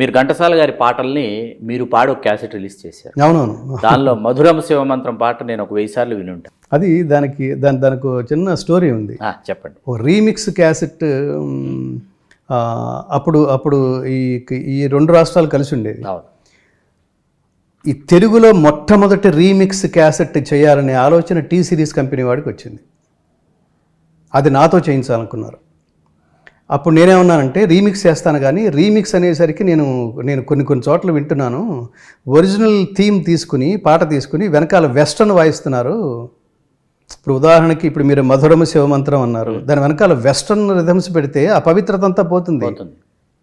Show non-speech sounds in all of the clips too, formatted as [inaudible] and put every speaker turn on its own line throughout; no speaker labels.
మీరు ఘంటసాల గారి పాటల్ని మీరు పాడి ఒక క్యాసెట్ రిలీజ్ చేశారు.
అవునవును.
దానిలో మధురమ శివమంత్రం పాట నేను ఒక వెయ్యి సార్లు విని ఉంటాను.
అది దానికి దాని దానికి చిన్న స్టోరీ ఉంది.
చెప్పండి.
ఓ రీమిక్స్ క్యాసెట్ అప్పుడు అప్పుడు ఈ ఈ రెండు రాష్ట్రాలు కలిసి ఉండేవి. ఈ తెలుగులో మొట్టమొదటి రీమిక్స్ క్యాసెట్ చేయాలనే ఆలోచన టీ సిరీస్ కంపెనీ వాడికి వచ్చింది. అది నాతో చేయించాలనుకున్నారు. అప్పుడు నేనేమన్నానంటే రీమిక్స్ చేస్తాను కానీ రీమిక్స్ అనేసరికి నేను నేను కొన్ని కొన్ని చోట్ల వింటున్నాను. ఒరిజినల్ థీమ్ తీసుకుని పాట తీసుకుని వెనకాల వెస్టర్న్ వాయిస్తున్నారు. ఇప్పుడు ఉదాహరణకి ఇప్పుడు మీరు మధురమ శివమంత్రం అన్నారు. దాని వెనకాల వెస్టర్న్ రిథమ్స్ పెడితే ఆ పవిత్రత అంతా పోతుంది.
పోతుంది.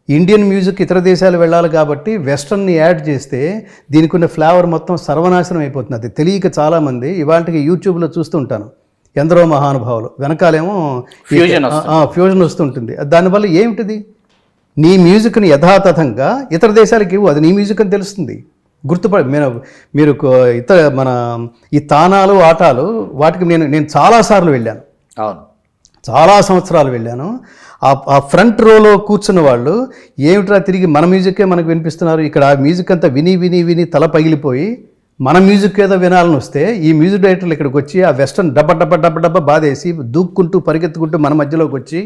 ఇండియన్ మ్యూజిక్ ఇతర దేశాలు వెళ్ళాలి కాబట్టి వెస్టర్న్ని యాడ్ చేస్తే దీనికి ఉన్న ఫ్లేవర్ మొత్తం సర్వనాశనం అయిపోతుంది. అది తెలియక చాలామంది ఇవాళకి యూట్యూబ్లో చూస్తూ ఉంటాను. ఎందరో మహానుభావులు. వెనకాలేమో
ఫ్యూజన్
ఫ్యూజన్ వస్తుంటుంది. దానివల్ల ఏమిటిది? నీ మ్యూజిక్ని యథాతథంగా ఇతర దేశాలకి ఇవ్వు. అది నీ మ్యూజిక్ అని తెలుస్తుంది. గుర్తుపడి మీరు మీరు ఇతర మన ఈ తానాలు ఆటాలు వాటికి నేను నేను చాలాసార్లు వెళ్ళాను.
అవును.
చాలా సంవత్సరాలు వెళ్ళాను. ఆ ఆ ఫ్రంట్ రోలో కూర్చున్న వాళ్ళు ఏమిట్రా తిరిగి మన మ్యూజిక్కే మనకు వినిపిస్తున్నారు? ఇక్కడ ఆ మ్యూజిక్ అంతా విని విని విని తల పగిలిపోయి మన మ్యూజిక్ ఏదో వినాలని వస్తే ఈ మ్యూజిక్ డైరెక్టర్లు ఇక్కడికి వచ్చి ఆ వెస్టర్న్ డబ్బ డబ్బ డబ్బ డబ్బ బాధేసి దూక్కుంటూ పరిగెత్తుకుంటూ మన మధ్యలోకి వచ్చి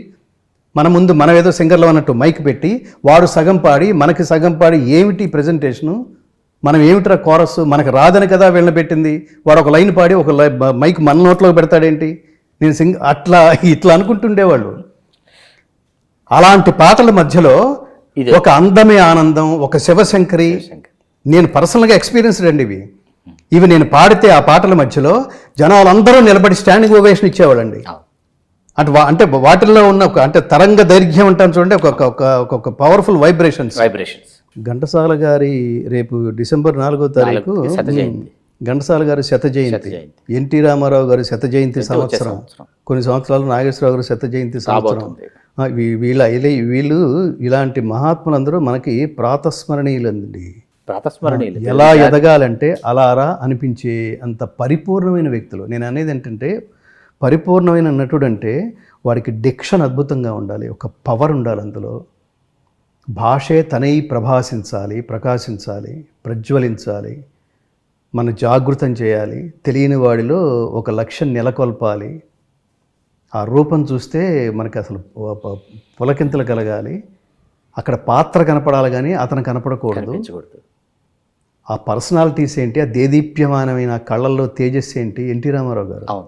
మన ముందు మనం ఏదో సింగర్లో అన్నట్టు మైక్ పెట్టి వాడు సగం పాడి మనకి సగం పాడి ఏమిటి ప్రజెంటేషను మనం ఏమిట్రా కోరస్ మనకు రాదని కదా వీళ్ళని పెట్టింది. వాడు ఒక లైన్ పాడి ఒక మైక్ మన నోట్లో పెడతాడేంటి? నేను సింగ్ అట్లా ఇట్లా అనుకుంటుండేవాళ్ళు. అలాంటి పాటల మధ్యలో ఒక అందమే ఆనందం ఒక శివశంకరి.
శంకర్.
నేను పర్సనల్గా ఎక్స్పీరియన్స్ అండి ఇవి. ఇవి నేను పాడితే ఆ పాటల మధ్యలో జనాలందరూ నిలబడి స్టాండింగ్ ఓవేషన్ ఇచ్చేవాళ్ళండి. అంటే వా- అంటే వాటిల్లో ఉన్న ఒక అంటే తరంగ దైర్ఘ్యం అంటాను చూడండి ఒక ఒక- పవర్ఫుల్ వైబ్రేషన్స్
వైబ్రేషన్స్
ఘంటసాల గారి రేపు డిసెంబర్ నాలుగో తారీఖు. ఘంటసాల గారి శత జయంతి. ఎన్టీ రామారావు గారి శత జయంతి సంవత్సరం. కొన్ని సంవత్సరాలు నాగేశ్వరరావు గారి శత జయంతి సంవత్సరం. వీళ్ళ వీళ్ళు ఇలాంటి మహాత్ములందరూ మనకి ప్రాతస్మరణీయులండి.
ప్రాతస్మరణీయులు
ఎలా ఎదగాలంటే అలారా అనిపించే అంత పరిపూర్ణమైన వ్యక్తులు. నేను అనేది ఏంటంటే పరిపూర్ణమైన నటుడు అంటే వాడికి డిక్షన్ అద్భుతంగా ఉండాలి. ఒక పవర్ ఉండాలి అందులో. భాషే తనై ప్రభాసించాలి ప్రకాశించాలి ప్రజ్వలించాలి మన జాగృతం చేయాలి తెలియని వాడిలో ఒక లక్ష్యం నెలకొల్పాలి. ఆ రూపం చూస్తే మనకి అసలు పులకింతలు కలగాలి. అక్కడ పాత్ర కనపడాలి కానీ అతను కనపడకూడదు. ఆ పర్సనాలిటీస్ ఏంటి? ఆ దేదీప్యమానమైన కళ్ళల్లో తేజస్సు ఏంటి? ఎన్టీ రామారావు గారు?
అవును.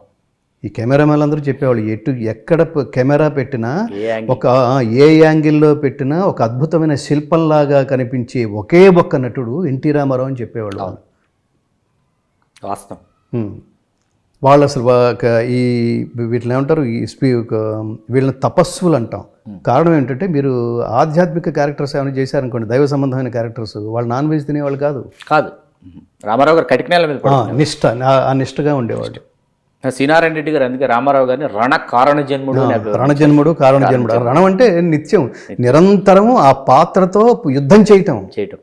ఈ కెమెరామెన్ అందరూ చెప్పేవాళ్ళు ఎటు ఎక్కడ కెమెరా పెట్టినా ఒక ఏ యాంగిల్లో పెట్టినా ఒక అద్భుతమైన శిల్పంలాగా కనిపించే ఒకే ఒక్క నటుడు ఎన్టీ రామారావు అని చెప్పేవాళ్ళు వాళ్ళు.
వాస్తవం.
వాళ్ళు అసలు ఈ వీటిని ఏమంటారు? ఈ వీళ్ళని తపస్సులు అంటాం. కారణం ఏంటంటే మీరు ఆధ్యాత్మిక క్యారెక్టర్స్ ఏమైనా చేశారనుకోండి దైవ సంబంధమైన క్యారెక్టర్స్ వాళ్ళు నాన్ వెజ్ తినేవాళ్ళు కాదు.
కాదు. రామారావు గారు కటికనేల మీద
నిష్ట ఆ- నిష్టగా ఉండేవాడు.
సీనారాయణ రెడ్డి గారు అందుకే రామారావు గారిని రణ కారణ జన్ముడు.
రణజన్ముడు కారణ జన్ముడు రణం అంటే నిత్యం నిరంతరము ఆ పాత్రతో యుద్ధం చేయటం.
చేయటం.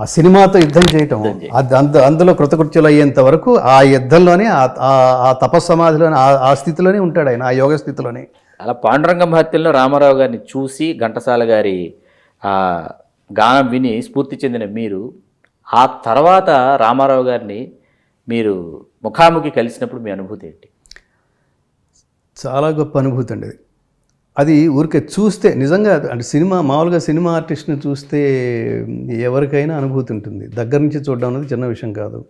ఆ సినిమాతో యుద్ధం చేయటం. అది అంద అందులో కృతకృత్యులు అయ్యేంత వరకు ఆ యుద్ధంలోనే ఆ- తపస్సమాధిలోనే ఆ- ఆ స్థితిలోనే ఉంటాడు ఆయన ఆ యోగ స్థితిలోనే.
అలా పాండురంగం మహత్యంలో రామారావు గారిని చూసి ఘంటసాల గారి గానం విని స్ఫూర్తి చెందిన మీరు ఆ తర్వాత రామారావు గారిని మీరు ముఖాముఖి కలిసినప్పుడు మీ అనుభూతి ఏంటి?
చాలా గొప్ప అనుభూతి అండి అది. అది ఊరికే చూస్తే నిజంగా అంటే సినిమా మామూలుగా సినిమా ఆర్టిస్ట్ని చూస్తే ఎవరికైనా అనుభూతి ఉంటుంది. దగ్గర నుంచి చూడడం అనేది చిన్న విషయం కాదు.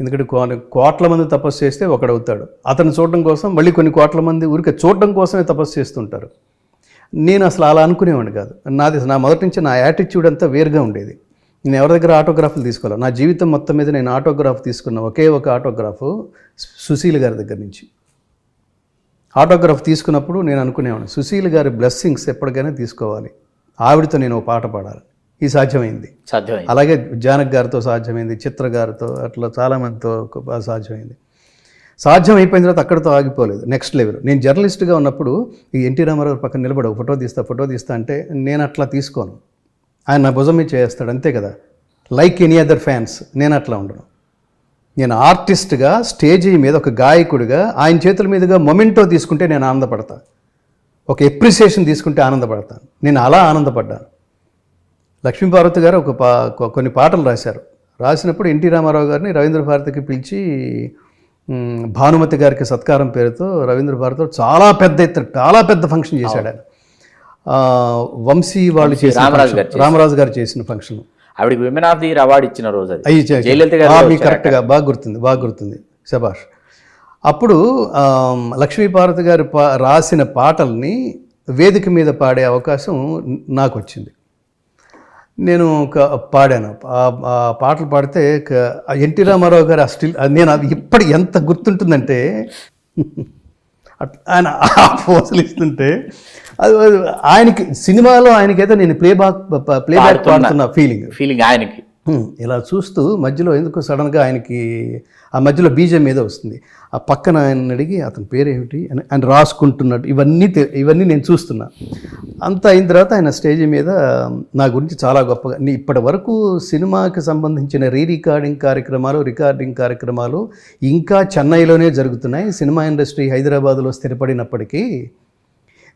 ఎందుకంటే కో- కోట్ల మంది తపస్సు చేస్తే ఒకడవుతాడు అతను చూడడం కోసం మళ్ళీ కొన్ని కోట్ల మంది ఊరికే చూడడం కోసమే తపస్సు చేస్తుంటారు. నేను అసలు అలా అనుకునేవాడిని కాదు. నాది నా మొదటి నుంచి నా యాటిట్యూడ్ అంతా వేరుగా ఉండేది. నేను ఎవరి దగ్గర ఆటోగ్రాఫ్లు తీసుకోవాలి? నా జీవితం మొత్తం మీద నేను ఆటోగ్రాఫ్ తీసుకున్న ఒకే ఒక ఆటోగ్రాఫ్ సుశీల్ గారి దగ్గర నుంచి. ఆటోగ్రాఫ్ తీసుకున్నప్పుడు నేను అనుకునేవాడిని సుశీల్ గారి బ్లెస్సింగ్స్ ఎప్పటికైనా తీసుకోవాలి. ఆవిడతో నేను ఒక పాట పాడాలి. ఈ సాధ్యమైంది.
సాధ్యమైంది.
అలాగే జానక్ గారితో సాధ్యమైంది చిత్ర గారితో అట్లా చాలామందితో సాధ్యమైంది. సాధ్యం అయిపోయిన తర్వాత అక్కడితో ఆగిపోలేదు. నెక్స్ట్ లెవెల్ నేను జర్నలిస్ట్గా ఉన్నప్పుడు ఈ ఎన్టీ రామారావు పక్కన నిలబడి ఒక ఫోటో తీస్తా ఫోటో తీస్తా అంటే నేను అట్లా తీసుకోను. ఆయన నా భుజం మీద చేస్తాడు అంతే కదా. లైక్ ఎనీ అదర్ ఫ్యాన్స్ నేను అట్లా ఉండను. నేను ఆర్టిస్ట్గా స్టేజీ మీద ఒక గాయకుడిగా ఆయన చేతుల మీదుగా మొమెంటో తీసుకుంటే నేను ఆనందపడతాను ఒక ఎప్రిసియేషన్ తీసుకుంటే ఆనందపడతాను. నేను అలా ఆనందపడ్డాను. లక్ష్మీపార్వతి గారు ఒక పా కొన్ని పాటలు రాశారు. రాసినప్పుడు ఎన్టీ రామారావు గారిని రవీంద్ర భారతికి పిలిచి భానుమతి గారికి సత్కారం పేరుతో రవీంద్ర భారతితో చాలా పెద్ద ఎత్తున చాలా పెద్ద ఫంక్షన్ చేశాడు ఆయన. వంశీ వాళ్ళు చేసిన
రామరాజు. గారు
రామరాజు గారు చేసిన ఫంక్షన్.
ఆవిడకి women of the year award ఇచ్చిన రోజు అది.
కరెక్ట్గా బాగా గుర్తుంది బాగా గుర్తుంది శభాష్. అప్పుడు లక్ష్మీపార్వతి గారు పా రాసిన పాటల్ని వేదిక మీద పాడే అవకాశం నాకు వచ్చింది. నేను ఒక పాడాను. ఆ పాటలు పాడితే ఎన్టీ రామారావు గారు ఆ స్టిల్ నేను అది ఇప్పటి ఎంత గుర్తుంటుందంటే [laughs] ఆయన ఆ పోజులు ఇస్తుంటే అది ఆయనకి సినిమాలో ఆయనకైతే నేను ప్లే బాక్ ప్లే బ్యాక్ పాడుతున్న. ఫీలింగ్
ఫీలింగ్ ఆయనకి.
ఇలా చూస్తూ మధ్యలో ఎందుకు సడన్గా ఆయనకి ఆ మధ్యలో బీజం మీద వస్తుంది. ఆ పక్కన ఆయన అడిగి అతని పేరేమిటి? అని ఆయన రాసుకుంటున్నట్టు ఇవన్నీ ఇవన్నీ నేను చూస్తున్నా. అంత అయిన తర్వాత ఆయన స్టేజ్ మీద నా గురించి చాలా గొప్పగా నీ ఇప్పటి వరకు సినిమాకి సంబంధించిన రీ రికార్డింగ్ కార్యక్రమాలు రికార్డింగ్ కార్యక్రమాలు ఇంకా చెన్నైలోనే జరుగుతున్నాయి. సినిమా ఇండస్ట్రీ హైదరాబాద్లో స్థిరపడినప్పటికీ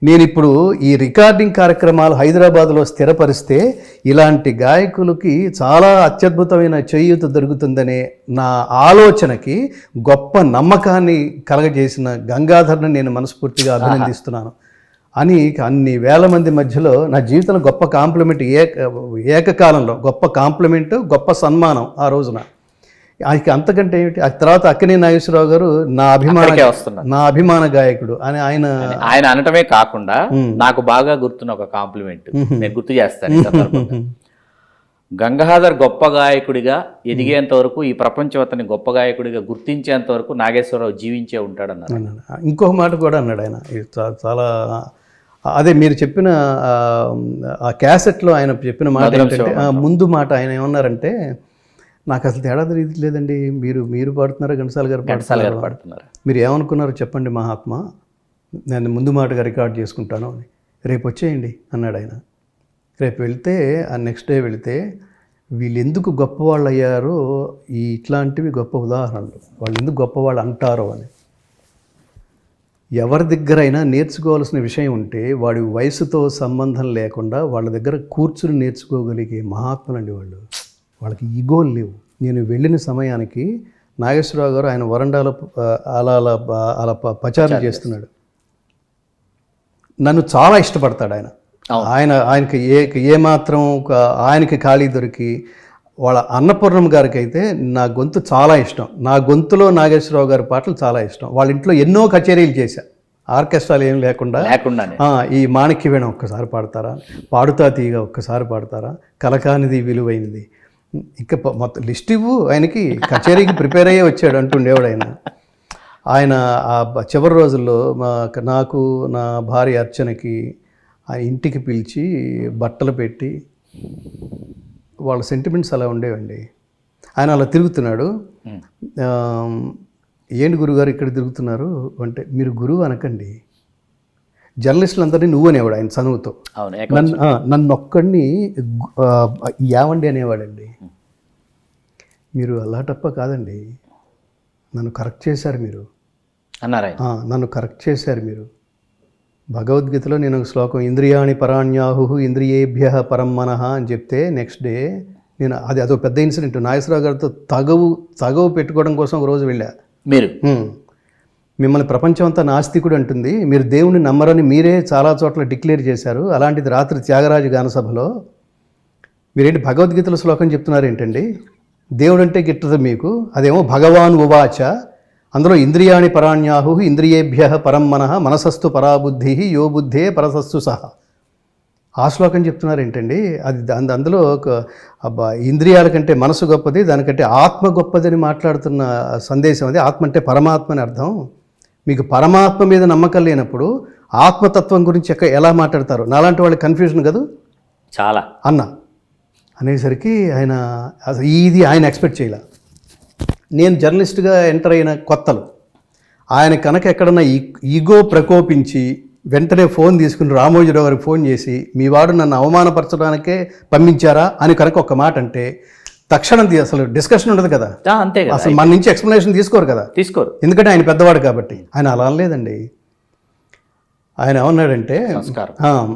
నేను ఇప్పుడు ఈ రికార్డింగ్ కార్యక్రమాలు హైదరాబాద్లో స్థిరపరిస్తే ఇలాంటి గాయకులకి చాలా అత్యద్భుతమైన చేయూత దొరుకుతుందనే నా ఆలోచనకి గొప్ప నమ్మకాన్ని కలగజేసిన గంగాధర్ని నేను మనస్ఫూర్తిగా అభినందిస్తున్నాను. అని అన్ని వేల మంది మధ్యలో నా జీవితంలో గొప్ప కాంప్లిమెంట్ ఏక ఏకకాలంలో గొప్ప కాంప్లిమెంట్ గొప్ప సన్మానం ఆ రోజున. ఆయనకి అంతకంటే ఏమిటి? ఆ తర్వాత అక్కినే నాగేశ్వరరావు గారు నా అభిమాన నా అభిమాన గాయకుడు అని ఆయన
ఆయన అనటమే కాకుండా నాకు బాగా గుర్తున్న ఒక కాంప్లిమెంట్ నేను గుర్తు చేస్తాను. గంగాధర్ గొప్ప గాయకుడిగా ఎదిగేంత వరకు ఈ ప్రపంచం అతని గొప్ప గాయకుడిగా గుర్తించేంత వరకు నాగేశ్వరరావు జీవించే ఉంటాడన్నారు
అన్నాడు. ఇంకొక మాట కూడా అన్నాడు ఆయన. చాలా అదే మీరు చెప్పిన ఆ, క్యాసెట్లో ఆయన చెప్పిన మాట ఏంటంటే ముందు మాట ఆయన ఏమన్నారంటే నాకు అసలు తేడా తెలియదు లేదండి. మీరు మీరు పాడుతున్నారా? ఘంటసాల గారు
ఘంటసాల
పాడుతున్నారా
గారు పాడుతున్నారు?
మీరు ఏమనుకున్నారో చెప్పండి మహాత్మా. నేను ముందు మాటగా రికార్డ్ చేసుకుంటాను అని. రేపు వచ్చేయండి అన్నాడు ఆయన. రేపు వెళ్తే ఆ నెక్స్ట్ డే వెళితే వీళ్ళు ఎందుకు గొప్పవాళ్ళు అయ్యారో ఈ ఇట్లాంటివి గొప్ప ఉదాహరణలు. వాళ్ళు ఎందుకు గొప్పవాళ్ళు అంటారో అని. ఎవరి దగ్గరైనా నేర్చుకోవాల్సిన విషయం ఉంటే వాడి వయసుతో సంబంధం లేకుండా వాళ్ళ దగ్గర కూర్చుని నేర్చుకోగలిగే మహాత్ములండి వాళ్ళు. వాళ్ళకి ఈగోలు లేవు. నేను వెళ్ళిన సమయానికి నాగేశ్వరరావు గారు ఆయన వరండాలో అలా అలా అలా ప- పచారం చేస్తున్నాడు. నన్ను చాలా ఇష్టపడతాడు ఆయన. ఆయన ఆయనకి ఏ ఏ మాత్రం ఒక ఆయనకి ఖాళీ దొరికి వాళ్ళ అన్నపూర్ణం గారికి అయితే నా గొంతు చాలా ఇష్టం. నా గొంతులో నాగేశ్వరరావు గారి పాటలు చాలా ఇష్టం. వాళ్ళ ఇంట్లో ఎన్నో కచేరీలు చేశా. ఆర్కెస్ట్రాలు ఏం లేకుండా.
లేకుండానే.
ఆ, ఈ మాణిక్య వీణ ఒక్కసారి పాడతారా? పాడుతా తీగ ఒక్కసారి పాడతారా? కలకానిది విలువైనది. ఇంకా మొత్తం లిస్ట్ ఇవ్వు. ఆయనకి కచేరీకి ప్రిపేర్ అయ్యే వచ్చాడు అంటుండేవాడు ఆయన. ఆయన ఆ చివరి రోజుల్లో మా నాకు నా భార్య అర్చనకి ఆ ఇంటికి పిలిచి బట్టలు పెట్టి వాళ్ళ సెంటిమెంట్స్ అలా ఉండేవండి. ఆయన అలా తిరుగుతున్నాడు. ఏంటి గురుగారు ఇక్కడ తిరుగుతున్నారు? అంటే మీరు గురువు అనకండి. జర్నలిస్టులందరినీ నువ్వు అనేవాడు ఆయన
ఏక-
నన్ను నన్ను ఒక్కడిని యావండి అనేవాడండి. మీరు అలాటప్ప కాదండి. నన్ను కరెక్ట్ చేశారు మీరు.
అన్నారు
నన్ను కరెక్ట్ చేశారు మీరు. భగవద్గీతలో నేను ఒక శ్లోకం ఇంద్రియాణి పరాణ్యాహు ఇంద్రియేభ్య పరం మనః అని చెప్తే నెక్స్ట్ డే నేను అది అదో పెద్ద ఇన్సిడెంట్ నాగేశ్వరరావు గారితో తగవు తగవు పెట్టుకోవడం కోసం ఒక రోజు వెళ్ళా.
మీరు.
మిమ్మల్ని ప్రపంచం అంతా నాస్తికుడు అంటుంది. మీరు దేవుణ్ణి నమ్మరని మీరే చాలా చోట్ల డిక్లేర్ చేశారు. అలాంటిది రాత్రి త్యాగరాజు గానసభలో మీరేంటి భగవద్గీతల శ్లోకం చెప్తున్నారు ఏంటండి? దేవుడు అంటే గిట్టదు మీకు. అదేమో భగవాన్ ఉవాచ. అందులో ఇంద్రియాణి పరాణ్యాహు ఇంద్రియేభ్య పరం మనః మనసస్తు పరాబుద్ధి యో బుద్ధే పరసస్సు సహ ఆ శ్లోకం చెప్తున్నారు ఏంటండి? అది దాని అందులో ఒక అబ్బా ఇంద్రియాల కంటే మనసు గొప్పది దానికంటే ఆత్మ గొప్పదని మాట్లాడుతున్న సందేశం అది. ఆత్మ అంటే పరమాత్మ అని అర్థం. మీకు పరమాత్మ మీద నమ్మకం లేనప్పుడు ఆత్మతత్వం గురించి ఎలా మాట్లాడతారు? నాలాంటి వాళ్ళకి కన్ఫ్యూజన్ కదా?
చాలా.
అన్న అనేసరికి ఆయన ఇది ఆయన ఎక్స్పెక్ట్ చేయలే. నేను జర్నలిస్ట్గా ఎంటర్ అయిన కొత్తలు ఆయన కనుక ఎక్కడన్నా ఈ ఈగో ప్రకోపించి వెంటనే ఫోన్ తీసుకుని రామోజీరావు గారికి ఫోన్ చేసి మీ వాడు నన్ను అవమానపరచడానికే పంపించారా? అని కనుక ఒక మాట అంటే తక్షణం అసలు డిస్కషన్ ఉండదు కదా.
అంతే
అసలు మన నుంచి ఎక్స్ప్లెనేషన్ తీసుకోరు కదా.
తీసుకోరు.
ఎందుకంటే ఆయన పెద్దవాడు కాబట్టి. ఆయన అలా అనలేదండి. ఆయన ఏమన్నాడంటే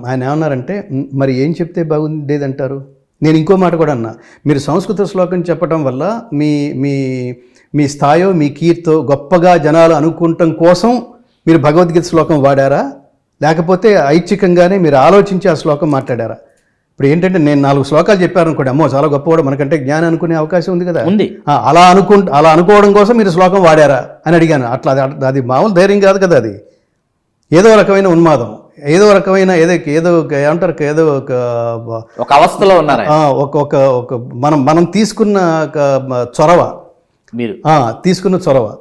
ఆయన ఏమన్నారంటే "మ్, మరి ఏం చెప్తే బాగుండేదంటారు? నేను ఇంకో మాట కూడా అన్నా. మీరు సంస్కృత శ్లోకం చెప్పడం వల్ల మీ మీ మీ స్థాయో మీ కీర్తో గొప్పగా జనాలు అనుకుంటం కోసం మీరు భగవద్గీత శ్లోకం వాడారా? లేకపోతే ఐచ్ఛికంగానే మీరు ఆలోచించి ఆ శ్లోకం మాట్లాడారా? ఇప్పుడు ఏంటంటే నేను నాలుగు శ్లోకాలు చెప్పాను అనుకోండి అమ్మో చాలా గొప్పవాడు మనకంటే జ్ఞానం అనుకునే అవకాశం ఉంది కదా.
ఉంది.
అలా అనుకు అలా అనుకోవడం కోసం మీరు శ్లోకం వాడారా? అని అడిగాను. అట్లా అది- అది మామూలు ధైర్యం కాదు కదా అది. ఏదో రకమైన ఉన్మాదం ఏదో రకమైన ఏదో ఏదో ఏమంటారు ఏదో ఒక
ఒక అవస్థలో ఉన్నారు
ఒక ఒక ఒక మనం మనం తీసుకున్న చొరవ.
మీరు.
తీసుకున్న చొరవ.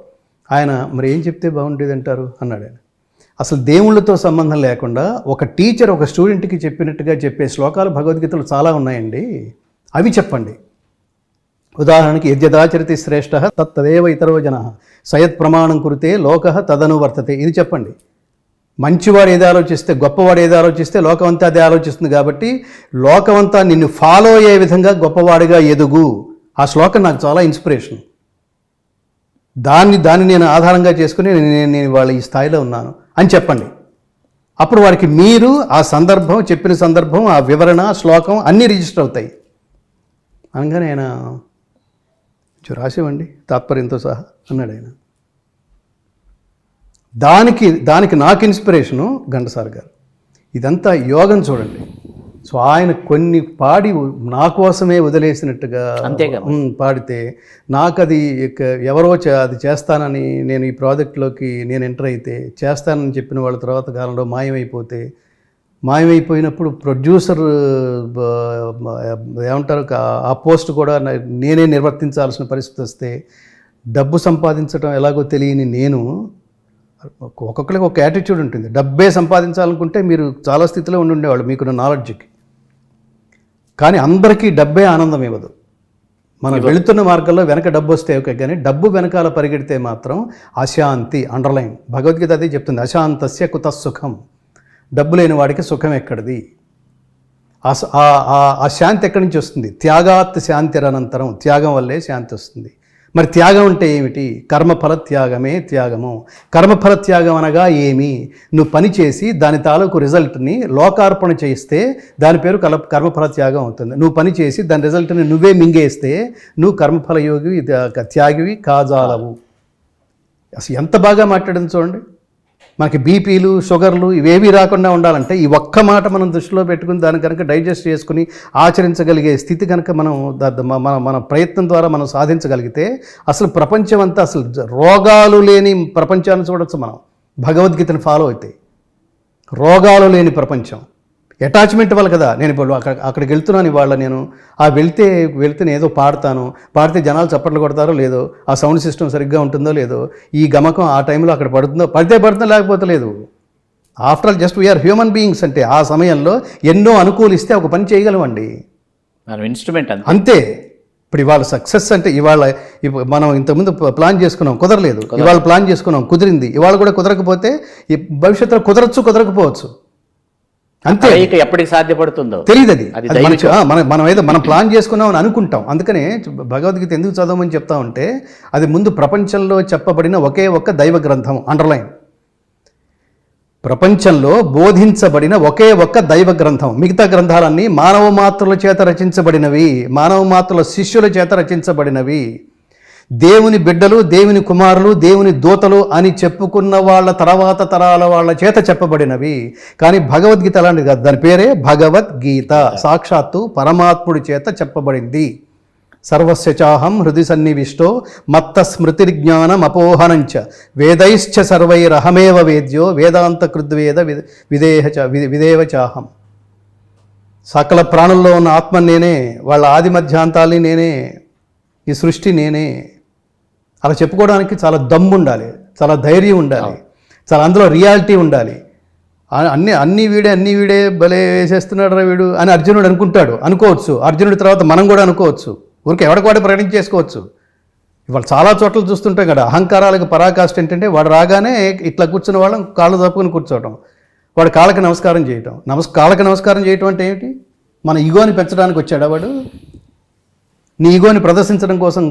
ఆయన మరి ఏం చెప్తే బాగుండేది అంటారు అన్నాడు ఆయన. అసలు దేవుళ్ళతో సంబంధం లేకుండా ఒక టీచర్ ఒక స్టూడెంట్కి చెప్పినట్టుగా చెప్పే శ్లోకాలు భగవద్గీతలు చాలా ఉన్నాయండి. అవి చెప్పండి. ఉదాహరణకి యద్యదాచరితి శ్రేష్ఠ తత్తదేవ ఇతరో జన సయత్ ప్రమాణం కురితే లోక తదను వర్తతే. ఇది చెప్పండి. మంచివాడు ఏది ఆలోచిస్తే గొప్పవాడు ఏది ఆలోచిస్తే లోకమంతా అదే ఆలోచిస్తుంది కాబట్టి లోకమంతా నిన్ను ఫాలో అయ్యే విధంగా గొప్పవాడిగా ఎదుగు. ఆ శ్లోకం నాకు చాలా ఇన్స్పిరేషన్. దాన్ని దాన్ని నేను ఆధారంగా చేసుకుని నేను నేను- నేను వాళ్ళ ఈ స్థాయిలో ఉన్నాను. అని చెప్పండి. అప్పుడు వారికి మీరు ఆ సందర్భం చెప్పిన సందర్భం ఆ వివరణ శ్లోకం అన్నీ రిజిస్టర్ అవుతాయి. అనగానే ఆయన కొంచెం రాసివ్వండి తాత్పర్యంతో సహా అన్నాడు ఆయన. దానికి దానికి నాకు ఇన్స్పిరేషను ఘంటసార్ గారు. ఇదంతా యోగం చూడండి. సో ఆయన కొన్ని పాడి నా కోసమే వదిలేసినట్టుగా
అంతేగా
పాడితే నాకు అది ఎవరో అది చేస్తానని నేను ఈ ప్రాజెక్ట్లోకి నేను ఎంటర్ అయితే చేస్తానని చెప్పిన వాళ్ళ తర్వాత కాలంలో మాయమైపోతే మాయమైపోయినప్పుడు ప్రొడ్యూసర్ ఏమంటారు ఆ పోస్ట్ కూడా నేనే నిర్వర్తించాల్సిన పరిస్థితి వస్తే డబ్బు సంపాదించడం ఎలాగో తెలియని నేను ఒక్కొక్కరికి ఒక యాటిట్యూడ్ ఉంటుంది. డబ్బే సంపాదించాలనుకుంటే మీరు చాలా స్థితిలో ఉండి ఉండేవాళ్ళు మీకున్న నాలెడ్జ్కి. కానీ అందరికీ డబ్బే ఆనందం ఇవ్వదు. మనం వెళుతున్న మార్గంలో వెనక డబ్బు వస్తే ఓకే కానీ డబ్బు వెనకాల పరిగెడితే మాత్రం అశాంతి అండర్లైన్ భగవద్గీత అదే చెప్తుంది అశాంతస్య కుత సుఖం. డబ్బు లేని వాడికి సుఖం ఎక్కడిది? ఆ శాంతి ఎక్కడి నుంచి వస్తుంది? త్యాగాత్ శాంతి అనంతరం త్యాగం వల్లే శాంతి వస్తుంది. మరి త్యాగం అంటే ఏమిటి? కర్మఫల త్యాగమే. త్యాగము కర్మఫల త్యాగం అనగా ఏమి? నువ్వు పని చేసి దాని తాలూకు రిజల్ట్ని లోకార్పణ చేస్తే దాని పేరు కల కర్మఫల త్యాగం అవుతుంది. నువ్వు పని చేసి దాని రిజల్ట్ని నువ్వే మింగేస్తే నువ్వు కర్మఫల యోగి త్యాగివి కాజాలవు. అసలు ఎంత బాగా మాట్లాడింది చూడండి. మనకి బీపీలు షుగర్లు ఇవేవి రాకుండా ఉండాలంటే ఈ ఒక్క మాట మనం దృష్టిలో పెట్టుకుని దాన్ని కనుక డైజెస్ట్ చేసుకుని ఆచరించగలిగే స్థితి కనుక మనం మన మన ప్రయత్నం ద్వారా మనం సాధించగలిగితే అసలు ప్రపంచం అంతా అసలు రోగాలు లేని ప్రపంచాన్ని చూడొచ్చు మనం. భగవద్గీతను ఫాలో అయితే. రోగాలు లేని ప్రపంచం. అటాచ్మెంట్ వల్ల కదా. నేను ఇప్పుడు అక్కడ అక్కడికి వెళ్తున్నాను ఇవాళ నేను. ఆ వెళ్తే వెళ్తే నేను ఏదో పాడతాను. పాడితే జనాలు చప్పట్లు కొడతారో లేదో ఆ సౌండ్ సిస్టమ్ సరిగ్గా ఉంటుందో లేదో ఈ గమకం ఆ టైంలో అక్కడ పడుతుందో పడితే పడుతుందో లేకపోతే లేదు. After all just we are human beings అంటే ఆ సమయంలో ఎన్నో అనుకూలిస్తే ఒక పని చేయగలమండి.
మనం ఇన్స్ట్రుమెంట్ అంతే.
అంతే. ఇప్పుడు ఇవాళ సక్సెస్ అంటే ఇవాళ మనం ఇంతకుముందు ప్లాన్ చేసుకున్నాం కుదరలేదు. ఇవాళ ప్లాన్ చేసుకున్నాం కుదిరింది. ఇవాళ కూడా కుదరకపోతే ఈ భవిష్యత్తులో కుదరచ్చు కుదరకపోవచ్చు. అంతే.
ఇక ఎప్పటికి సాధ్యపడుతుందో.
తెలియదు అది మనం మనం ఏదో మనం ప్లాన్ చేసుకున్నాం అని అనుకుంటాం. అందుకనే భగవద్గీత ఎందుకు చదవమని చెప్తా ఉంటే అది ముందు ప్రపంచంలో చెప్పబడిన ఒకే ఒక్క దైవ గ్రంథం అండర్లైన్ ప్రపంచంలో బోధించబడిన ఒకే ఒక్క దైవ గ్రంథం. మిగతా గ్రంథాలన్నీ మానవ మాత్రుల చేత రచించబడినవి మానవ మాత్రుల శిష్యుల చేత రచించబడినవి. దేవుని బిడ్డలు దేవుని కుమారులు దేవుని దూతలు అని చెప్పుకున్న వాళ్ళ తర్వాత తరాల వాళ్ళ చేత చెప్పబడినవి. కానీ భగవద్గీత అలాంటిది కాదు? దాని పేరే భగవద్గీత. సాక్షాత్తు పరమాత్ముడి చేత చెప్పబడింది. సర్వస్య చాహం హృది సన్నివిష్టో మత్త స్మృతిర్జ్ఞానం అపోహనంచ. వేదైశ్చ సర్వైరహమేవ వేద్యో వేదాంత కృద్వేద విదేహచ విదేహ వి- విదేవ చాహం సకల ప్రాణుల్లో ఉన్న ఆత్మ నేనే వాళ్ళ ఆది మధ్యాంతాల్ని నేనే ఈ సృష్టి నేనే. అలా చెప్పుకోవడానికి చాలా దమ్ము ఉండాలి చాలా ధైర్యం ఉండాలి చాలా అందులో రియాలిటీ ఉండాలి. అన్ని అన్ని వీడే అన్ని వీడే భలే వేసేస్తున్నాడు రా వీడు అని అర్జునుడు అనుకుంటాడు. అనుకోవచ్చు. అర్జునుడి తర్వాత మనం కూడా అనుకోవచ్చు. ఊరికి ఎవరికి వాడు ప్రకటించేసుకోవచ్చు. ఇవాళ చాలా చోట్ల చూస్తుంటాం కదా అహంకారాలకు పరాకాష్ట ఏంటంటే వాడు రాగానే ఇట్లా కూర్చున్న వాళ్ళం కాళ్ళు తప్పుకుని కూర్చోవటం. వాడు కాళ్ళకి నమస్కారం చేయటం. నమస్ కాళ్ళకి నమస్కారం చేయటం అంటే ఏమిటి? మన ఈగోని పెంచడానికి వచ్చాడా వాడు? నీ ఈగోని ప్రదర్శించడం కోసం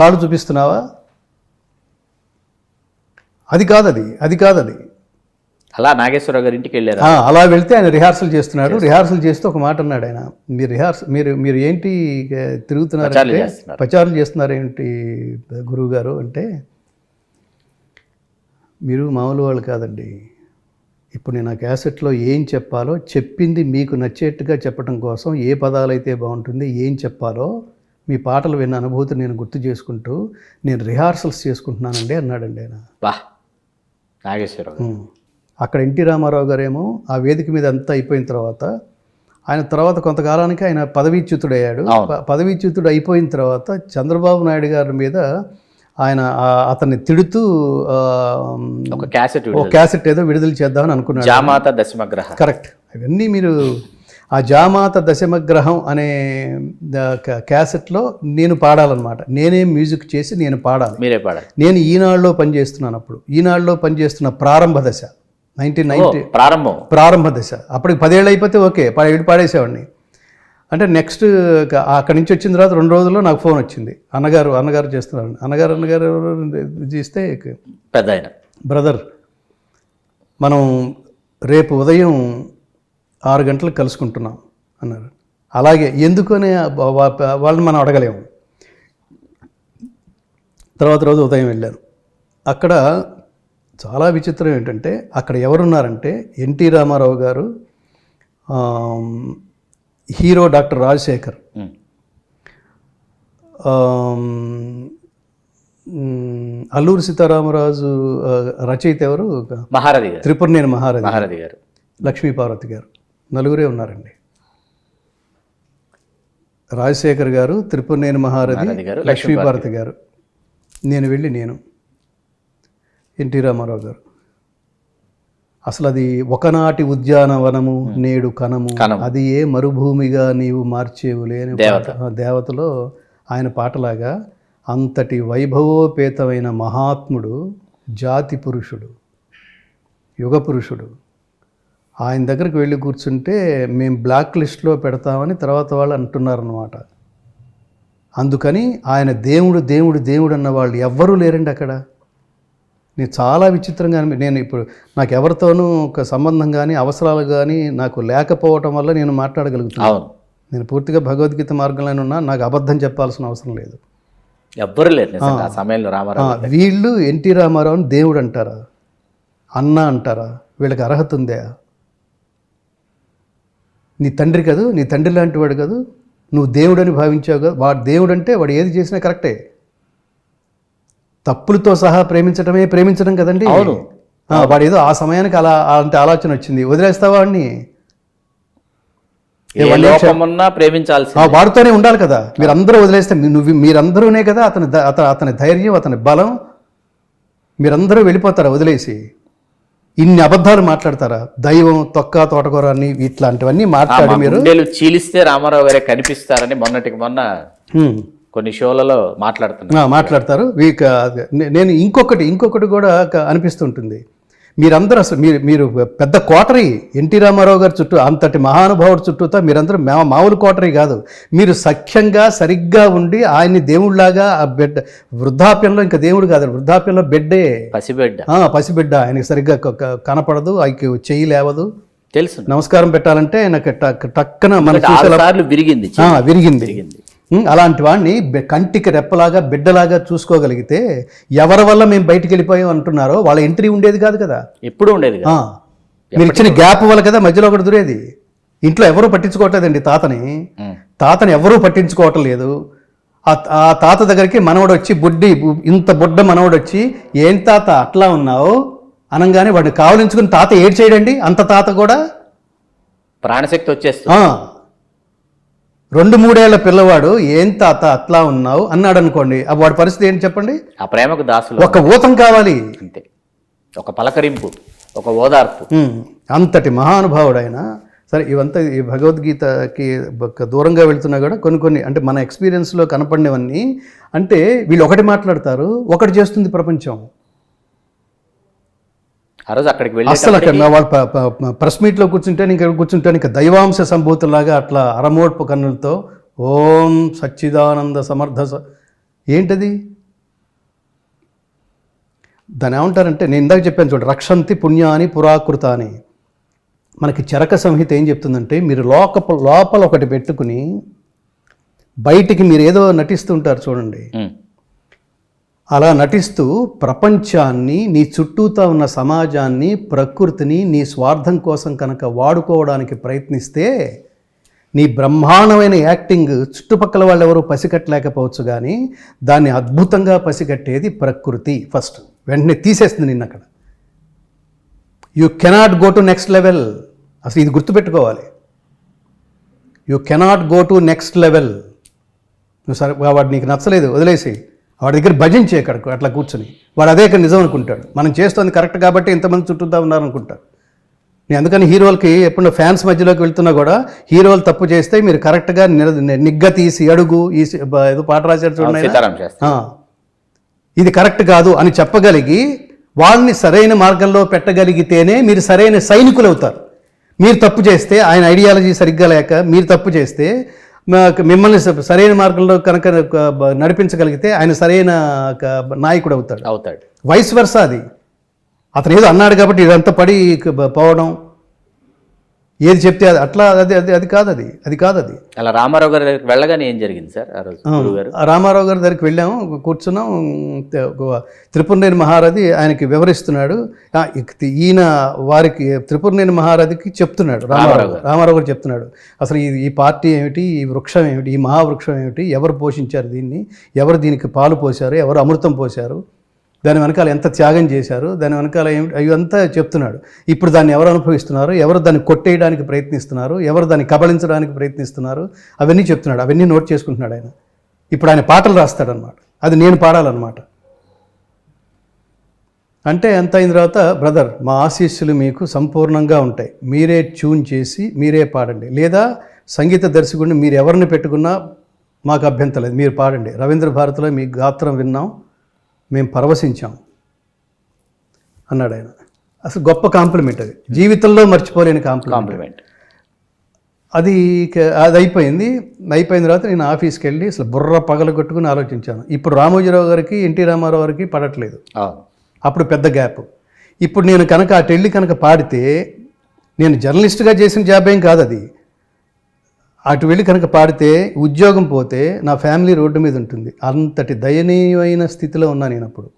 కాళ్ళు చూపిస్తున్నావా? అది కాదు అది అది కాదు అది
అలా నాగేశ్వరరావు గారి ఇంటికి వెళ్ళారు?
అలా వెళ్తే ఆయన రిహార్సల్ చేస్తున్నాడు. రిహార్సల్ చేస్తూ ఒక మాట అన్నాడు ఆయన. మీరు రిహార్సల్ మీరు మీరు ఏంటి తిరుగుతున్నారు అంటే. ప్రచారం చేస్తున్నారు ఏంటి గురువు గారు అంటే మీరు మామూలు వాళ్ళు కాదండి. ఇప్పుడు నేను ఆ క్యాసెట్లో ఏం చెప్పాలో చెప్పింది మీకు నచ్చేట్టుగా చెప్పడం కోసం ఏ పదాలైతే బాగుంటుంది ఏం చెప్పాలో మీ పాటలు విన్న అనుభూతి నేను గుర్తు చేసుకుంటూ నేను రిహార్సల్స్ చేసుకుంటున్నానండి అన్నాడండి ఆయన.
వా నాగేశ్వరరావు.
అక్కడ ఎన్టీ రామారావు గారేమో ఆ వేదిక మీద అంతా అయిపోయిన తర్వాత ఆయన తర్వాత కొంతకాలానికి ఆయన పదవీచ్యుతుడయ్యాడు. పదవీచ్యుతుడు అయిపోయిన తర్వాత చంద్రబాబు నాయుడు గారి మీద ఆయన అతన్ని తిడుతూ
ఒక క్యాసెట్
ఓ క్యాసెట్ ఏదో విడుదల చేద్దామని అనుకున్నాడు.
జామాత దశమగ్రహ.
కరెక్ట్. అవన్నీ మీరు ఆ జామాత దశమగ్రహం అనే క్యాసెట్లో నేను పాడాలన్నమాట. నేనే మ్యూజిక్ చేసి నేను పాడాలి.
మీరే పాడాలి.
నేను ఈనాడులో పనిచేస్తున్నాను అప్పుడు. ఈనాడులో పనిచేస్తున్న ప్రారంభ దశ నైన్టీన్ నైన్టీ
ప్రారంభం.
ప్రారంభ దశ. అప్పటికి పదేళ్ళు అయిపోతే ఓకే పదేళ్ళు పాడేసేవాడిని. అంటే నెక్స్ట్ అక్కడి నుంచి వచ్చిన తర్వాత రెండు రోజుల్లో నాకు ఫోన్ వచ్చింది. అన్నగారు అన్నగారు చేస్తున్నారు. అన్నగారు అన్నగారు చేస్తే
పెద్ద ఆయన
బ్రదర్ మనం రేపు ఉదయం ఆరు గంటలకు కలుసుకుంటున్నాం అన్నారు. అలాగే ఎందుకని వాళ్ళని మనం అడగలేము. తర్వాత రోజు ఉదయం వెళ్ళాను. అక్కడ చాలా విచిత్రం ఏంటంటే అక్కడ ఎవరున్నారంటే ఎన్టీ రామారావు గారు హీరో డాక్టర్ రాజశేఖర్. అల్లూరి సీతారామరాజు రచయిత ఎవరు?
మహారథి
త్రిపురనేని మహారాజు
మహారథి గారు.
లక్ష్మీ పార్వతి గారు. నలుగురే ఉన్నారండి రాజశేఖర్ గారు త్రిపురనేని మహారథి
మహారథి గారు,
నేను వెళ్ళి నేను ఎన్టీ రామారావు గారు అసలు అది ఒకనాటి ఉద్యానవనము నేడు కనము. అది ఏ మరుభూమిగా నీవు మార్చేవులే అని
దేవత.
పాట. ఆ, దేవతలో ఆయన పాటలాగా అంతటి వైభవోపేతమైన మహాత్ముడు జాతి పురుషుడు యుగ పురుషుడు ఆయన దగ్గరికి వెళ్ళి కూర్చుంటే మేము బ్లాక్ లిస్ట్లో పెడతామని తర్వాత వాళ్ళు అంటున్నారన్నమాట. అందుకని ఆయన దేవుడు దేవుడు దేవుడు అన్న వాళ్ళు ఎవ్వరూ లేరండి అక్కడ. నేను చాలా విచిత్రంగా నేను ఇప్పుడు నాకు ఎవరితోనూ ఒక సంబంధం కానీ అవసరాలు కానీ నాకు లేకపోవటం వల్ల నేను మాట్లాడగలుగుతున్నాను. నేను పూర్తిగా భగవద్గీత మార్గంలోనే ఉన్నా నాకు అబద్ధం చెప్పాల్సిన అవసరం లేదు.
ఎవ్వరు లేరు ఆ. సమయంలో రామారావు
వీళ్ళు ఎన్టీ రామారావుని దేవుడు అంటారా? అన్న అంటారా? వీళ్ళకి అర్హత ఉందా? నీ తండ్రి కదూ నీ తండ్రి లాంటి వాడు కదూ నువ్వు దేవుడని భావించావు కదా వాడు దేవుడు అంటే వాడు ఏది చేసినా కరెక్టే. తప్పులతో సహా ప్రేమించడమే ప్రేమించడం కదండి.
అవును.
వాడు ఏదో ఆ సమయానికి అలా అలాంటి ఆలోచన వచ్చింది. వదిలేస్తావా వాడిని?
ప్రేమించాల్సి
వాడితోనే ఉండాలి కదా. మీరందరూ వదిలేస్తే నువ్వు మీరందరూనే కదా అతని అతని ధైర్యం అతని బలం. మీరందరూ వెళ్ళిపోతారా వదిలేసి. ఇన్ని అబద్ధాలు మాట్లాడతారా? దైవం తొక్క తోటకూర అని ఇట్లాంటివన్నీ మాట్లాడి మీరు.
చీలిస్తే రామారావు గారే కనిపిస్తారని మొన్నటికి మొన్న. కొన్ని షోలలో మాట్లాడుతున్నారు.
మాట్లాడతారు. నేను ఇంకొకటి ఇంకొకటి కూడా అనిపిస్తుంటుంది. మీరందరూ అసలు మీరు మీరు పెద్ద కోటరీ ఎన్టీ రామారావు గారి చుట్టూ అంతటి మహానుభావుడి చుట్టూతో మీరందరూ మా- మామూలు కోటరీ కాదు. మీరు సఖ్యంగా సరిగ్గా ఉండి ఆయన్ని దేవుడిలాగా ఆ బిడ్డ వృద్ధాప్యంలో ఇంకా దేవుడు కాదు వృద్ధాప్యంలో బిడ్డే.
పసిబిడ్డ.
ఆ, పసిబిడ్డ. ఆయనకి సరిగ్గా కనపడదు ఆయనకి చెయ్యి లేవదు.
తెలుసు
నమస్కారం పెట్టాలంటే టక్- టక్కున మన
ఆరు సార్లు విరిగింది.
విరిగింది. అలాంటి వాడిని కంటికి రెప్పలాగా బిడ్డలాగా చూసుకోగలిగితే ఎవరి వల్ల మేము బయటికి వెళ్ళిపోయాం అంటున్నారో వాళ్ళ ఎంట్రీ ఉండేది కాదు కదా.
ఎప్పుడు ఉండేది
మీరు ఇచ్చిన గ్యాప్ వల్ల కదా మధ్యలో ఒకటి దూరేది. ఇంట్లో ఎవరూ పట్టించుకోవట్లేదండి తాతని. తాతని ఎవరూ పట్టించుకోవటం లేదు. ఆ తాత దగ్గరికి మనవడు వచ్చి బుడ్డి ఇంత బుడ్డ మనవడు వచ్చి ఏం తాత అట్లా ఉన్నావు? అనగానే వాడిని కావలించుకుని తాత ఏడ్ చేయడండి? అంత తాత కూడా?
ప్రాణశక్తి వచ్చేస్తుంది.
ఆ, రెండు మూడేళ్ళ పిల్లవాడు ఏం తాత అట్లా ఉన్నావు? అన్నాడు అనుకోండి వాడి పరిస్థితి ఏంటి చెప్పండి?
ఆ ప్రేమకు దాసులు
ఒక ఊతం కావాలి.
అంతే. ఒక పలకరింపు ఒక ఓదార్పు.
అంతటి మహానుభావుడు ఆయన సరే ఇవంతా ఈ భగవద్గీతకి దూరంగా వెళ్తున్నా కూడా కొన్ని కొన్ని అంటే మన ఎక్స్పీరియన్స్లో కనపడినవన్నీ అంటే వీళ్ళు ఒకటి మాట్లాడతారు ఒకటి చేస్తుంది ప్రపంచం.
ఆ రోజు అక్కడికి వెళ్ళి
అస్సలు అక్కడ వాళ్ళు ప్రెస్ మీట్లో కూర్చుంటే ఇంకా కూర్చుంటే ఇంకా దైవాంశ సంభూతులాగా అట్లా అరమోడ్పు కన్నులతో ఓం సచ్చిదానంద సమర్థ ఏంటది? దాని ఏమంటారంటే నేను ఇందాక చెప్పాను చూడండి రక్షంతి పుణ్యాని పురాకృతాని. మనకి చరక సంహిత ఏం చెప్తుందంటే మీరు లోక లోపల ఒకటి పెట్టుకుని బయటికి మీరు ఏదో నటిస్తుంటారు చూడండి. అలా నటిస్తూ ప్రపంచాన్ని నీ చుట్టూతా ఉన్న సమాజాన్ని ప్రకృతిని నీ స్వార్థం కోసం కనుక వాడుకోవడానికి ప్రయత్నిస్తే నీ బ్రహ్మాండమైన యాక్టింగ్ చుట్టుపక్కల వాళ్ళు ఎవరు పసికట్టలేకపోవచ్చు కానీ దాన్ని అద్భుతంగా పసిగట్టేది ప్రకృతి ఫస్ట్. వెంటనే తీసేస్తుంది నిన్న అక్కడ. You cannot go to next level అసలు ఇది గుర్తుపెట్టుకోవాలి. You cannot go to next level నువ్వు సరే వాడు నీకు నచ్చలేదు వదిలేసి వాడి దగ్గర భజించే అక్కడ అట్లా కూర్చొని. వాడు అదే ఇక్కడ నిజం అనుకుంటాడు. మనం చేస్తుంది కరెక్ట్ కాబట్టి ఇంతమంది చుట్టూతా ఉన్నారనుకుంటారు నేను అందుకని హీరోలకి ఎప్పుడు ఫ్యాన్స్ మధ్యలోకి వెళ్తున్నా కూడా హీరోలు తప్పు చేస్తే మీరు కరెక్ట్గా నిర- నిగ్గ తీసి అడుగు ఈ ఏదో పాట రాశాడు చూడండి ఇది కరెక్ట్ కాదు అని చెప్పగలిగి వాళ్ళని సరైన మార్గంలో పెట్టగలిగితేనే మీరు సరైన సైనికులు అవుతారు మీరు తప్పు చేస్తే ఆయన ఐడియాలజీ సరిగ్గా లేక మీరు తప్పు చేస్తే మిమ్మల్ని సరైన మార్గంలో కనుక నడిపించగలిగితే ఆయన సరైన నాయకుడు అవుతాడు.
అవుతాడు.
వైస్ వర్స అది? అతను ఏదో అన్నాడు కాబట్టి ఇదంతా పడి పోవడం ఏది చెప్తే అది అట్లా అది అది అది కాదు అది అది కాదు అది
అలా రామారావు గారి దగ్గరికి వెళ్ళగానే ఏం జరిగింది సార్ ఆ రోజు గారు
రామారావు గారి దగ్గరికి వెళ్ళాము కూర్చున్నాం త్రిపురనేని మహారథి ఆయనకి వివరిస్తున్నాడు. ఈయన వారికి త్రిపురనేని మహారథికి చెప్తున్నాడు రామారావు గారు. రామారావు గారు చెప్తున్నాడు. అసలు ఈ ఈ పార్టీ ఏమిటి ఈ వృక్షం ఏమిటి ఈ మహావృక్షం ఏమిటి ఎవరు పోషించారు దీన్ని ఎవరు దీనికి పాలు పోశారు ఎవరు అమృతం పోశారు దాని వెనకాల ఎంత త్యాగం చేశారు దాని వెనకాల ఏమిటి అవంతా చెప్తున్నాడు. ఇప్పుడు దాన్ని ఎవరు అనుభవిస్తున్నారు ఎవరు దాన్ని కొట్టేయడానికి ప్రయత్నిస్తున్నారు ఎవరు దాన్ని కబళించడానికి ప్రయత్నిస్తున్నారు అవన్నీ చెప్తున్నాడు అవన్నీ నోట్ చేసుకుంటున్నాడు ఆయన. ఇప్పుడు ఆయన పాటలు రాస్తాడనమాట అది నేను పాడాలన్నమాట. అంటే ఎంత అయిన తర్వాత బ్రదర్ మా ఆశీస్సులు మీకు సంపూర్ణంగా ఉంటాయి. మీరే ట్యూన్ చేసి మీరే పాడండి. లేదా సంగీత దర్శకుడిని మీరు ఎవరిని పెట్టుకున్నా మాకు అభ్యంతరం లేదు. మీరు పాడండి. రవీంద్ర భారతిలో మీ గాత్రం విన్నాం. మేము పరవశించాం అన్నాడు ఆయన అసలు గొప్ప కాంప్లిమెంట్ అది. జీవితంలో మర్చిపోలేని కాంప్లిమెంట్ అది అది అయిపోయింది. అయిపోయిన తర్వాత నేను ఆఫీస్కి వెళ్ళి అసలు బుర్ర పగల కొట్టుకుని ఆలోచించాను. ఇప్పుడు రామోజీరావు గారికి ఎన్టీ రామారావు గారికి పడట్లేదు. అప్పుడు పెద్ద గ్యాప్ ఇప్పుడు నేను కనుక అటు వెళ్ళి కనుక పాడితే నేను జర్నలిస్ట్గా చేసిన జాబ్ ఏం కాదు అది అటు వెళ్ళి కనుక పాడితే ఉద్యోగం పోతే నా ఫ్యామిలీ రోడ్డు మీద ఉంటుంది. అంతటి దయనీయమైన స్థితిలో ఉన్నా నేను అప్పుడు.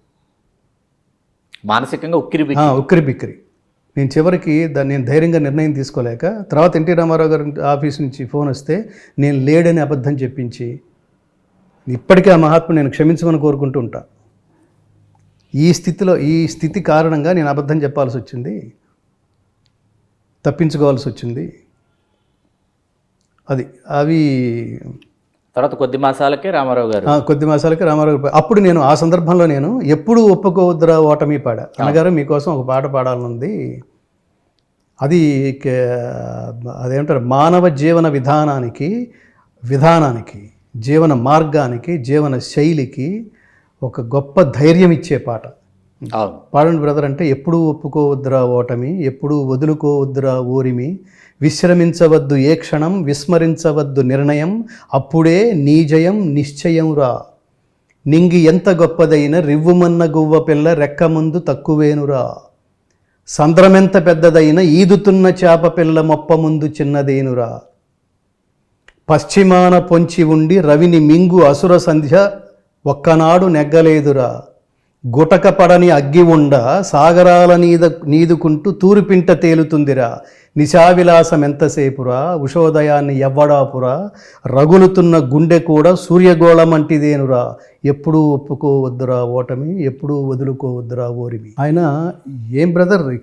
మానసికంగా ఉక్కిరి
ఉక్కిరి బిక్కిరి. నేను చివరికి దాన్ని నేను ధైర్యంగా నిర్ణయం తీసుకోలేక తర్వాత ఎన్టీ రామారావు గారి ఆఫీస్ నుంచి ఫోన్ వస్తే నేను లేడని అబద్ధం చెప్పించి ఇప్పటికీ ఆ మహాత్ముని నేను క్షమించమని కోరుకుంటూ ఉంటా. ఈ స్థితిలో ఈ స్థితి కారణంగా నేను అబద్ధం చెప్పాల్సి వచ్చింది తప్పించుకోవాల్సి వచ్చింది. అది అవి
తర్వాత కొద్ది మాసాలకే రామారావు గారు.
కొద్ది మాసాలకి రామారావు గారు అప్పుడు నేను ఆ సందర్భంలో నేను ఎప్పుడు ఒప్పుకోవద్దురా ఓటమి పాడా. అన్నగారు మీకోసం ఒక పాట పాడాలనుంది. అది అదేమంటారు? మానవ జీవన విధానానికి విధానానికి జీవన మార్గానికి జీవన శైలికి ఒక గొప్ప ధైర్యం ఇచ్చే పాట. పాడండి బ్రదర్ అంటే ఎప్పుడూ ఒప్పుకోవద్దురా ఓటమి ఎప్పుడూ వదులుకోవద్దురా ఊరిమి విశ్రమించవద్దు ఏ క్షణం విస్మరించవద్దు నిర్ణయం. అప్పుడే నీ జయం నిశ్చయంరా నింగి ఎంత గొప్పదైన రివ్వుమన్న గువ్వ పిల్ల రెక్క ముందు తక్కువేనురా సంద్రమెంత పెద్దదైన ఈదుతున్న చేప పిల్ల మొప్ప ముందు చిన్నదేనురా పశ్చిమాన పొంచి ఉండి రవిని మింగు అసుర సంధ్య ఒక్కనాడు నెగ్గలేదురా గుటక పడని అగ్గి ఉండ సాగరాల నీద నీదుకుంటూ తూరుపింట తేలుతుందిరా. నిశావిలాసం ఎంతసేపురా? ఉషోదయాన్ని ఎవ్వడాపురా? రగులుతున్న గుండె కూడా సూర్యగోళం వంటిదేనురా ఎప్పుడూ ఒప్పుకోవద్దురా ఓటమి ఎప్పుడూ వదులుకోవద్దురా ఓరిమి. ఆయన ఏం బ్రదర్?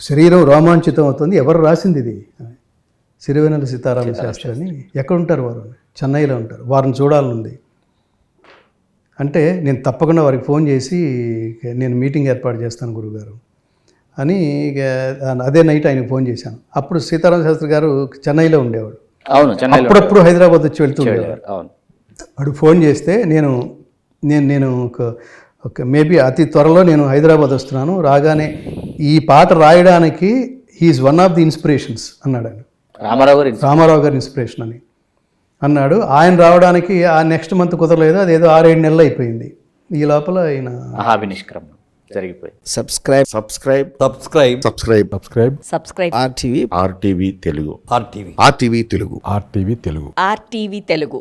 శరీరం రోమాంచితం అవుతుంది. ఎవరు రాసింది ఇది? సిరివెనల సీతారామ శాస్త్రి అని. ఎక్కడుంటారు వారు? చెన్నైలో ఉంటారు. వారిని చూడాలనుంది. అంటే నేను తప్పకుండా వారికి ఫోన్ చేసి నేను మీటింగ్ ఏర్పాటు చేస్తాను గురుగారు అని ఇక అదే నైట్ ఆయనకు ఫోన్ చేశాను. అప్పుడు సీతారామ శాస్త్రి గారు చెన్నైలో ఉండేవాడు.
అవును
అప్పుడప్పుడు హైదరాబాద్ వచ్చి వెళ్తూ ఉండేవాడు.
అవును.
వాడు ఫోన్ చేస్తే నేను నేను నేను ఒక ఒక మేబీ అతి త్వరలో నేను హైదరాబాద్ వస్తున్నాను రాగానే ఈ పాట రాయడానికి he's one of the inspirations అన్నాడు ఆయన.
రామారావు గారు
రామారావు గారి ఇన్స్పిరేషన్ అని. అన్నాడు. ఆయన రావడానికి ఆ నెక్స్ట్ మంత్ కుదరలేదు. అదేదో ఆరేడు నెలలు అయిపోయింది. ఈ లోపల ఆయన
మహాభినిష్క్రమం జరిగిపోయింది.
Subscribe
subscribe
subscribe
subscribe
subscribe
subscribe
RTV
RTV Telugu
RTV
RTV Telugu
RTV Telugu
RTV Telugu